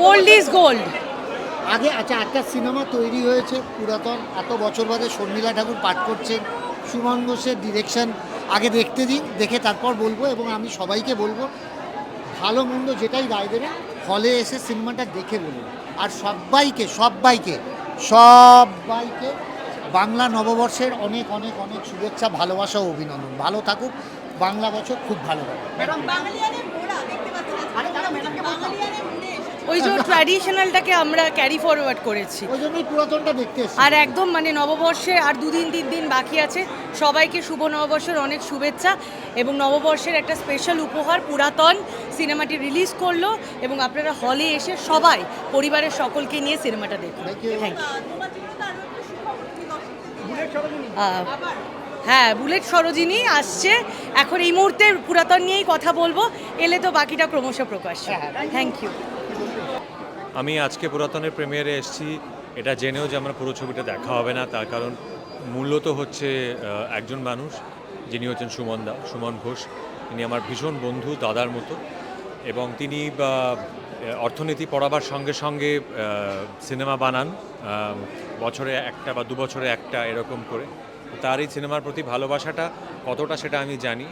Old is gold আগে আচ্ছা একটা সিনেমা তৈরি হয়েছে পুরাতন এত বছর বাদে শর্মিলা ঠাকুর পাঠ করছেন সুমন ঘোষের ডিরেকশন আগে দেখতে দিন দেখে তারপর বলব এবং আমি সবাইকে বলব ভালো মন্দ যেটাই রায় দেবে হলে এসে সিনেমাটা দেখে বলুন আর সবাইকে সবাইকে সবাইকে বাংলা নববর্ষের অনেক অনেক অনেক শুভেচ্ছা ভালোবাসা ও অভিনন্দন। ভালো থাকুক বাংলা বছর খুব ভালো হবে ওই যে ট্র্যাডিশনালটাকে আমরা ক্যারি ফরওয়ার্ড করেছি। ওই জন্যই পুরাতনটা দেখতে আর একদম মানে নববর্ষে আর দুদিন তিন দিন বাকি আছে। সবাইকে শুভ নববর্ষের অনেক শুভেচ্ছা এবং নববর্ষের একটা স্পেশাল উপহার পুরাতন সিনেমাটি রিলিজ করল এবং আপনারা হলে এসে সবাই পরিবারের সকলকে নিয়ে সিনেমাটা দেখুন। থ্যাংক ইউ হ্যাঁ বুলেট সরোজিনী আসছে। এখন এই মুহূর্তে পুরাতন নিয়েই কথা বলব। এলে তো বাকিটা ক্রমশ প্রকাশ থ্যাংক ইউ আমি আজকে পুরাতনের প্রিমিয়ারে এসেছি। এটা জেনেও যে আমার পুরো ছবিটা দেখা হবে না, তার কারণ মূলত হচ্ছে একজন মানুষ, যিনি হচ্ছেন সুমন দা, সুমন ঘোষ। তিনি আমার ভীষণ বন্ধু, দাদার মতো। এবং তিনি অর্থনীতি পড়াবার সঙ্গে সঙ্গে সিনেমা বানান বছরে একটা বা দু বছরে একটা এরকম করে। তার এই সিনেমার প্রতি ভালোবাসাটা কতটা সেটা আমি জানি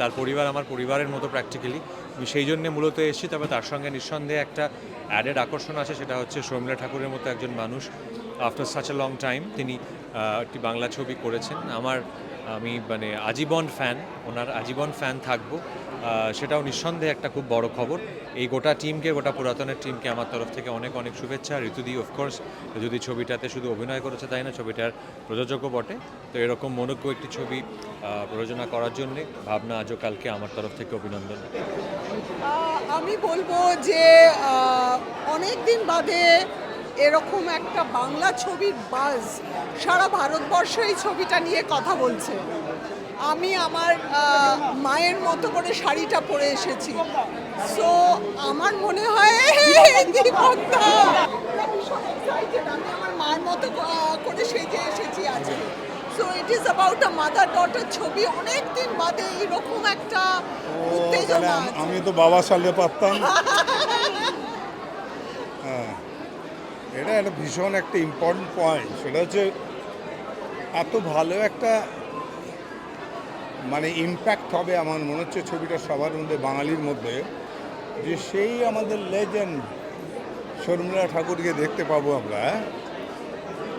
তার পরিবার আমার পরিবারের মতো প্র্যাকটিক্যালি আমি সেই জন্যে মূলত এসেছি, তবে তার সঙ্গে নিঃসন্দেহে একটা অ্যাডেড আকর্ষণ আছে, সেটা হচ্ছে শর্মিলা ঠাকুরের মতো একজন মানুষ। After such a long time তিনি একটি বাংলা ছবি করেছেন। আমার, আমি মানে আজীবন ফ্যান ওনার আজীবন ফ্যান থাকব। সেটাও নিঃসন্দেহে একটা খুব বড় খবর। এই গোটা টিমকে, গোটা পুরাতনের টিমকে আমার তরফ থেকে অনেক অনেক শুভেচ্ছা। ঋতুদি অফকোর্স যদি ছবিটাতে শুধু অভিনয় করেছে তাই না, ছবিটার প্রযোজকও বটে। তো এরকম মনোজ্ঞ একটি ছবি প্রযোজনা করার জন্যে ভাবনা আজও কালকে আমার তরফ থেকে অভিনন্দন। আমি বলব যে অনেক দিন বাদে এরকম একটা বাংলা ছবির বাজ সারা ভারতবর্ষ এই ছবিটা নিয়ে কথা বলছে। আমি আমার মায়ের মতো করে শাড়িটা পরে এসেছি। সো আমার মনে হয়। আমি আমার মায়ের মতো করে সেজে এসেছি আজকে so it is about a mother daughter ছবি। অনেক দিন বাদে এরকম একটা উত্তেজনা আমি তো বাবা সালে পারতাম। হ্যাঁ। এটা একটা ভীষণ একটা ইম্পর্টেন্ট পয়েন্ট সেটা হচ্ছে এত ভালো একটা মানে ইম্প্যাক্ট হবে আমার, মনে হচ্ছে ছবিটা সবার মধ্যে, বাঙালির মধ্যে, যে সেই আমাদের লেজেন্ড শর্মিলা ঠাকুরকে দেখতে পাবো আমরা?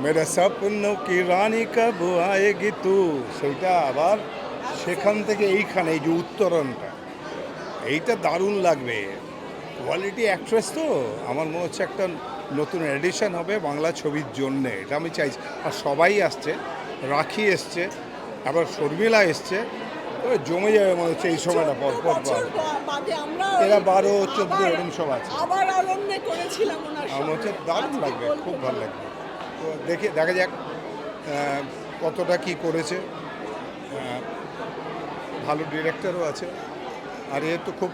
মেরা স্বপ্ন কি রানী কব আয়েগি তু? সেইটা আবার সেখান থেকে এইখানে, এই যে উত্তরণটা, এইটা দারুণ লাগবে। কোয়ালিটি অ্যাক্ট্রেস তো, আমার মনে হচ্ছে একটা নতুন এডিশন হবে বাংলা ছবির জন্যে, এটা আমি চাইছি। আর সবাই আসছে, রাখি এসছে আবার শর্মিলা এসছে জমে যাবে মনে হচ্ছে এই সময়টা পর পর এরা বারো চোদ্দ এরকম সব আছে। আবার অরণ্যে করেছিলাম আমার হচ্ছে দারুণ লাগবে খুব ভালো লাগবে। তো দেখে দেখা যাক কতটা কি করেছে। ভালো ডিরেক্টরও আছে। আর এ তো খুব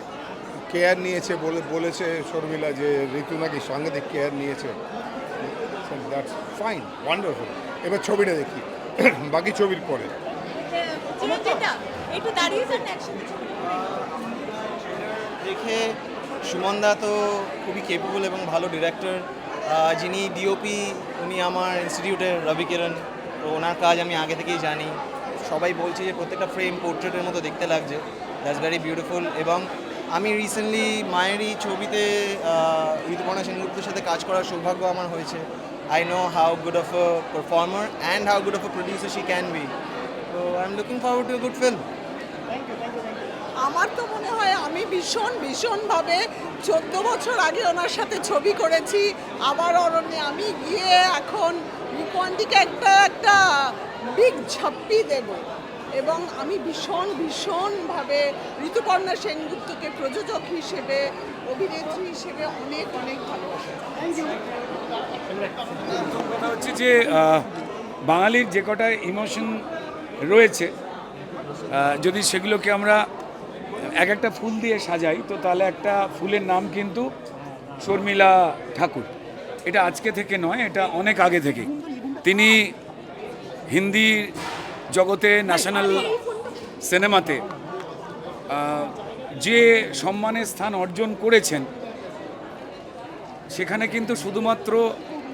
কেয়ার নিয়েছে বলে বলেছে শর্মিলা যে ঋতু নাকি সাংঘাতিক কেয়ার নিয়েছে। দ্যাটস ফাইন ওয়ান্ডারফুল এবার ছবিটা দেখি বাকি ছবির পরে। একটু দাঁড়িয়ে যান দেখে সুমনদা তো খুবই কেপেবল এবং ভালো ডিরেক্টর যিনি ডিওপি উনি আমার ইনস্টিটিউটের রবি কিরণ। তো ওনার কাজ আমি আগে থেকেই জানি। সবাই বলছে যে প্রত্যেকটা ফ্রেম পোর্ট্রেটের মতো দেখতে লাগছে। দ্যাটস ভেরি বিউটিফুল এবং আমি রিসেন্টলি মায়েরই ছবিতে ঋতুপর্ণা সেনগুপ্তের সাথে কাজ করার সৌভাগ্য আমার হয়েছে। I know how good of a performer and how good of a producer she can be I am looking forward to good film আমার তো মনে হয় আমি ভীষণ ভীষণভাবে চোদ্দ বছর আগে ওনার সাথে ছবি করেছি। আবার অরণ্যে আমি গিয়ে এখন নিকন্ডিকে একটা একটা বিগ ঝাপ্পি দেব। এবং আমি ভীষণ ভীষণভাবে ঋতুপর্ণা সেনগুপ্তকে প্রযোজক হিসেবে অভিনেত্রী হিসেবে অনেক অনেক ভালোবাসি। কথা হচ্ছে যে বাঙালির যে কটা ইমোশন রয়েছে। যদি সেগুলোকে আমরা এক একটা ফুল দিয়ে সাজাই, তো তাহলে একটা ফুলের নাম কিন্তু শর্মিলা ঠাকুর। এটা আজকে থেকে নয়, এটা অনেক আগে থেকে। তিনি হিন্দি জগতে ন্যাশনাল সিনেমাতে যে সম্মানের স্থান অর্জন করেছেন, সেখানে কিন্তু শুধুমাত্র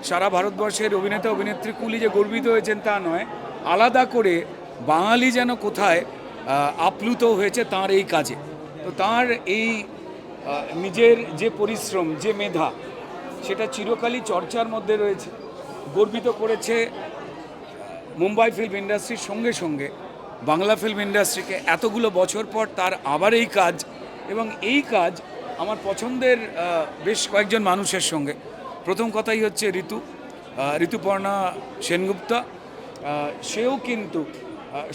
সারা ভারতবর্ষের অভিনেতা, অভিনেত্রী কুলি যে গর্বিত হয়েছেন তা নয়, আলাদা করে বাঙালি যেন কোথায় আপ্লুত হয়েছে তার এই কাজে। তো তার এই নিজের যে পরিশ্রম, যে মেধা, সেটা চিরকালই চর্চার মধ্যে রয়েছে। গর্বিত করেছে, মুম্বাই ফিল্ম ইন্ডাস্ট্রির সঙ্গে সঙ্গে বাংলা ফিল্ম ইন্ডাস্ট্রিকে এতগুলো বছর পর তার আবার এই কাজ এবং এই কাজ আমার পছন্দের বেশ কয়েকজন মানুষের সঙ্গে। প্রথম কথাই হচ্ছে ঋতু ঋতুপর্ণা সেনগুপ্তা সেও কিন্তু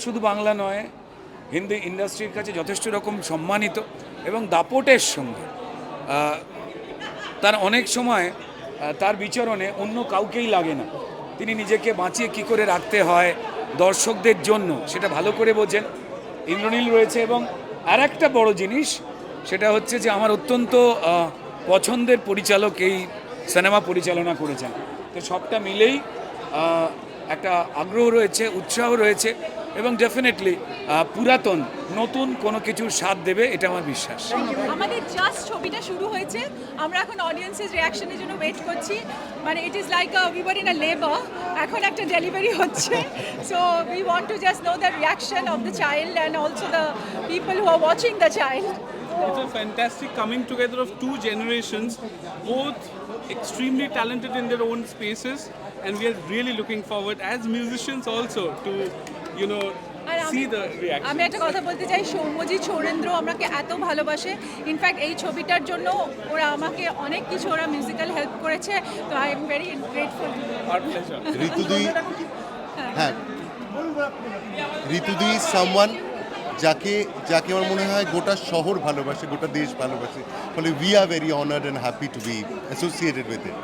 শুধু বাংলা নয়, হিন্দি ইন্ডাস্ট্রির কাছে যথেষ্ট রকম সম্মানিত এবং দাপটের সঙ্গে তার অনেক সময় তার বিচরণে অন্য কাউকেই লাগে না। তিনি নিজেকে বাঁচিয়ে কি করে রাখতে হয় দর্শকদের জন্য, সেটা ভালো করে বোঝেন। ইন্দ্রনীল রয়েছে এবং আর একটা বড় জিনিস, সেটা হচ্ছে যে আমার অত্যন্ত পছন্দের পরিচালক এই সিনেমা পরিচালনা করেছেন। তো সবটা মিলেই একটা আগ্রহ রয়েছে, উৎসাহ রয়েছে। এবং ডেফিনেটলি পুরাতন নতুন কোনো কিছুর স্বাদ দেবে এটা আমার বিশ্বাস। আমাদের জাস্ট ছবিটা শুরু হয়েছে। আমরা এখন অডিয়েন্সের রিয়াকশনের জন্য ওয়েট করছি। মানে it is like we were in a labour এখন একটা ডেলিভারি হচ্ছে। So we want to just know the reaction of the child and also the people who are watching the child It's a fantastic coming together of two generations, both extremely talented in their own spaces, and we are really looking forward as musicians also to, you know, আমি- একটা কথা বলতে চাই সৌম্যজি সৌরেন্দ্র আমাকে এত ভালোবাসে। In fact এই ছবিটার জন্য ওরা আমাকে অনেক কিছু ওরা মিউজিক্যাল হেল্প করেছে। তো আই এম ভেরি গ্রেটফুল ঋতুদি হ্যাঁ। ঋতুদি সামওয়ান যাকে যাকে আমার মনে হয় গোটা শহর ভালোবাসে গোটা দেশ ভালোবাসে। ফলে we are very honoured and happy to be associated with it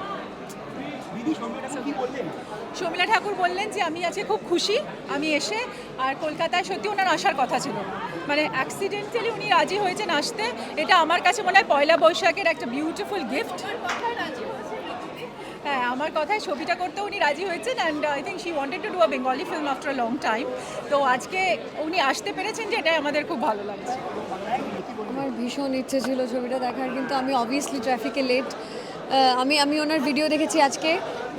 Sharmila Tagore বললেন যে আমি আজকে খুব খুশি আমি এসে আর কলকাতায় সত্যি ওনার আসার কথা ছিল মানে অ্যাক্সিডেন্টালি উনি রাজি হয়েছেন আসতে এটা আমার কাছে মনে হয় পয়লা বৈশাখের একটা বিউটিফুল গিফট হ্যাঁ আমার কথায় ছবিটা করতে উনি রাজি হয়েছেন and I think she wanted to do a Bengali film after long time তো আজকে উনি আসতে পেরেছেন যে এটাই আমাদের খুব ভালো লাগছে। আমার ভীষণ ইচ্ছে ছিল ছবিটা দেখার কিন্তু আমি অবভিয়াসলি ট্রাফিকে লেট আমি আমি ওনার ভিডিও দেখেছি আজকে।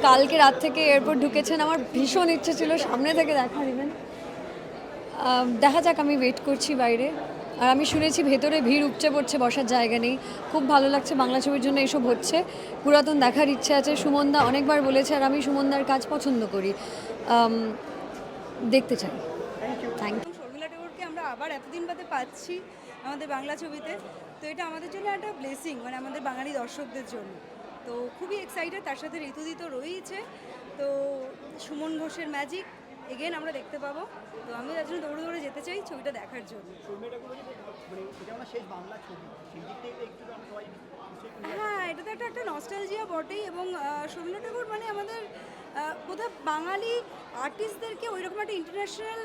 কালকে রাত থেকে এয়ারপোর্ট ঢুকেছেন আমার ভীষণ ইচ্ছে ছিল সামনে থেকে দেখা ইভেন দেখা যাক আমি ওয়েট করছি বাইরে। আর আমি শুনেছি ভেতরে ভিড় উপচে পড়ছে বসার জায়গা নেই। খুব ভালো লাগছে বাংলা ছবির জন্য এসব হচ্ছে। পুরাতন দেখার ইচ্ছে আছে। সুমনদা অনেকবার বলেছে আর আমি সুমনদার কাজ পছন্দ করি। দেখতে চাই। থ্যাংক ইউ শর্মিলা ঠাকুরকে আমরা আবার এতদিন বাদে পাচ্ছি আমাদের বাংলা ছবিতে। তো এটা আমাদের জন্য একটা ব্লেসিং মানে আমাদের বাঙালি দর্শকদের জন্য। তো খুবই এক্সাইটেড তার সাথে ঋতুদি তো রয়েইছে। তো সুমন ঘোষের ম্যাজিক এগেন আমরা দেখতে পাবো। তো আমি তার জন্য দৌড়ে দৌড়ে যেতে চাই ছবিটা দেখার জন্য। হ্যাঁ এটা তো একটা একটা নস্টালজিয়া বটেই এবং শর্মিলা ঠাকুর মানে আমাদের বোধহয় বাঙালি আর্টিস্টদেরকে ওই রকম একটা ইন্টারন্যাশনাল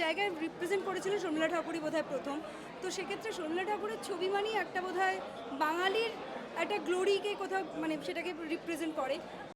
জায়গায় রিপ্রেজেন্ট করেছিল শর্মিলা ঠাকুরই বোধহয় প্রথম। তো সেক্ষেত্রে শর্মিলা ঠাকুরের ছবি মানেই একটা বোধহয় বাঙালির একটা গ্লোরিকে কোথাও মানে সেটাকে রিপ্রেজেন্ট করে।